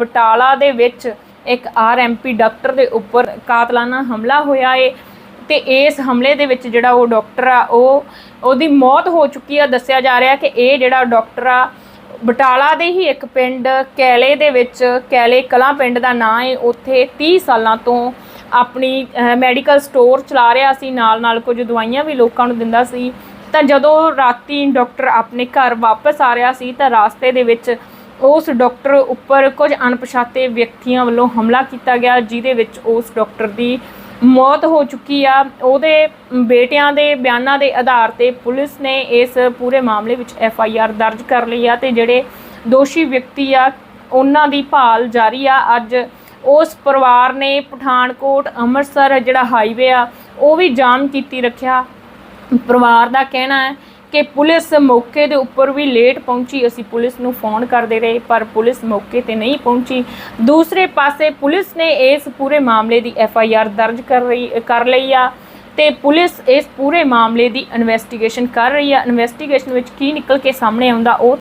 ਬਟਾਲਾ ਦੇ ਵਿੱਚ ਇੱਕ ਆਰਐਮਪੀ ਡਾਕਟਰ ਦੇ ਉੱਪਰ ਕਾਤਲਾਨਾ ਹਮਲਾ ਹੋਇਆ ਏ ਤੇ ਇਸ ਹਮਲੇ ਦੇ ਵਿੱਚ ਜਿਹੜਾ ਉਹ ਡਾਕਟਰ ਆ, ਉਹ ਉਹਦੀ ਮੌਤ ਹੋ ਚੁੱਕੀ ਆ। ਦੱਸਿਆ ਜਾ ਰਿਹਾ ਕਿ ਇਹ ਜਿਹੜਾ ਡਾਕਟਰ ਆ, ਬਟਾਲਾ ਦੇ ਹੀ ਇੱਕ ਪਿੰਡ ਕੈਲੇ ਦੇ ਵਿੱਚ, ਕੈਲੇ ਕਲਾਂ ਪਿੰਡ ਦਾ ਨਾਂ ਏ। ਉੱਥੇ 30 ਸਾਲਾਂ ਤੋਂ ਆਪਣੀ ਮੈਡੀਕਲ ਸਟੋਰ ਚਲਾ ਰਿਹਾ ਸੀ। ਨਾਲ ਨਾਲ ਕੁਝ ਦਵਾਈਆਂ ਵੀ ਲੋਕਾਂ ਨੂੰ ਦਿੰਦਾ ਸੀ। ਤਾਂ ਜਦੋਂ ਰਾਤੀ ਡਾਕਟਰ ਆਪਣੇ ਘਰ ਵਾਪਸ ਆ ਰਿਹਾ ਸੀ, ਤਾਂ ਰਾਸਤੇ ਦੇ ਵਿੱਚ ਉਸ ਡਾਕਟਰ ਉੱਪਰ ਕੁਝ ਅਣਪਛਾਤੇ ਵਿਅਕਤੀਆਂ ਵੱਲੋਂ ਹਮਲਾ ਕੀਤਾ ਗਿਆ, ਜਿਹਦੇ ਵਿੱਚ ਉਸ ਡਾਕਟਰ ਦੀ ਮੌਤ ਹੋ ਚੁੱਕੀ ਆ। ਉਹਦੇ ਬੇਟਿਆਂ ਦੇ ਬਿਆਨਾਂ ਦੇ ਆਧਾਰ ਤੇ ਪੁਲਿਸ ਨੇ ਇਸ ਪੂਰੇ ਮਾਮਲੇ ਵਿੱਚ ਐਫ ਆਈ ਆਰ ਦਰਜ ਕਰ ਲਈ ਆ ਤੇ ਜਿਹੜੇ ਦੋਸ਼ੀ ਵਿਅਕਤੀ ਆ, ਉਹਨਾਂ ਦੀ ਭਾਲ ਜਾਰੀ ਆ। ਅੱਜ ਉਸ ਪਰਿਵਾਰ ਨੇ ਪਠਾਨਕੋਟ, ਅੰਮ੍ਰਿਤਸਰ, ਜਿਹੜਾ ਹਾਈਵੇ ਆ, ਉਹ ਵੀ ਜਾਮ ਕੀਤੀ ਰੱਖਿਆ। ਪਰਿਵਾਰ ਦਾ ਕਹਿਣਾ ਹੈ ਕਿ ਪੁਲਿਸ ਮੌਕੇ ਦੇ ਉੱਪਰ ਵੀ ਲੇਟ ਪਹੁੰਚੀ। ਅਸੀਂ ਪੁਲਿਸ ਨੂੰ ਫੋਨ ਕਰਦੇ ਰਹੇ, ਪਰ ਪੁਲਿਸ ਮੌਕੇ ਤੇ ਨਹੀਂ ਪਹੁੰਚੀ। ਦੂਸਰੇ ਪਾਸੇ ਪੁਲਿਸ ਨੇ ਇਸ ਪੂਰੇ ਮਾਮਲੇ ਦੀ ਐਫ ਆਈ ਆਰ ਦਰਜ ਕਰ ਰਹੀ, ਕਰ ਲਈ ਆ ਤੇ ਪੁਲਿਸ ਇਸ ਪੂਰੇ ਮਾਮਲੇ ਦੀ ਇਨਵੈਸਟੀਗੇਸ਼ਨ ਕਰ ਰਹੀ ਆ। ਇਨਵੈਸਟੀਗੇਸ਼ਨ ਵਿੱਚ ਕੀ ਨਿਕਲ ਕੇ ਸਾਹਮਣੇ ਆਉਂਦਾ, ਉਹ